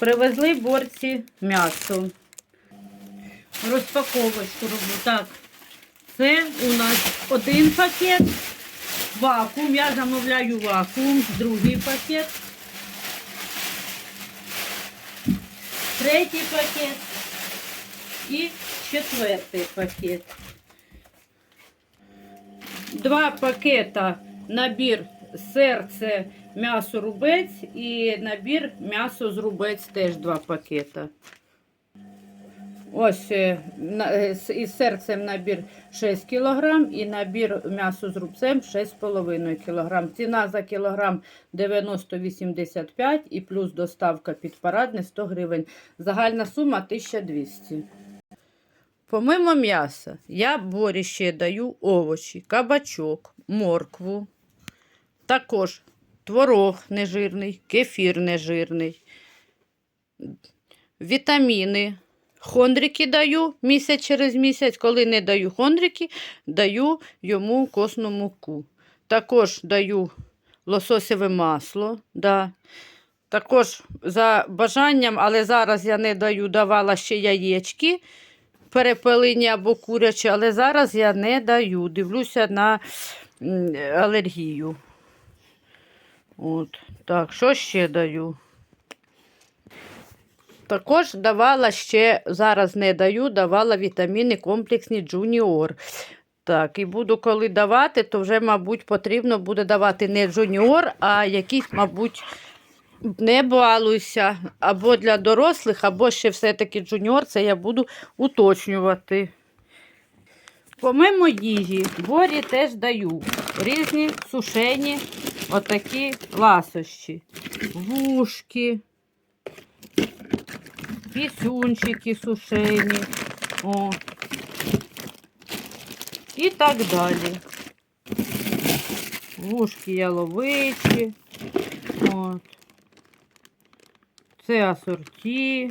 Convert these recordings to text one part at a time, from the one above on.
Привезли борці м'ясо. Розпаковочку роблю. Так, це у нас один пакет. Вакуум. Я замовляю вакуум. Другий пакет. Третій пакет. І четвертий пакет. Два пакета набір серце, м'ясо рубець і набір м'ясо з рубець теж два пакета. Ось е, е, із серцем набір 6 кг і набір м'ясо з рубцем 6,5 кг. Ціна за кілограм 90,85 і плюс доставка під парадне 100 гривень. Загальна сума 1200. Помимо м'яса, я борі ще даю овочі, кабачок, моркву, також творог нежирний, кефір нежирний, вітаміни. Хондрики даю місяць через місяць. Коли не даю хондрики, даю йому косну муку. Також даю лососеве масло. Да. Також за бажанням, але зараз я не даю, давала ще яєчки перепелині або курячі, але зараз я не даю. Дивлюся на алергію. От. Так, що ще даю? Також давала ще, зараз не даю, давала вітаміни комплексні Junior. Так, і буду коли давати, то вже, мабуть, потрібно буде давати не Junior, а якісь, мабуть, не балуйся. Або для дорослих, або ще все-таки Junior, це я буду уточнювати. Помимо їжі, борі теж даю різні сушені отакі ласощі. Вушки, пісюнчики сушені. О. І так далі. Вушки яловичі. От. Це асорті.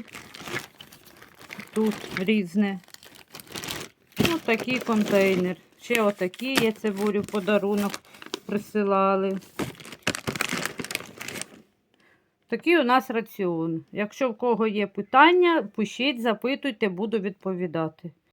Тут різне. Ось такий контейнер. Ще отакі я цибулю в подарунок присилали. Такий у нас раціон. Якщо в кого є питання, пишіть, запитуйте, буду відповідати.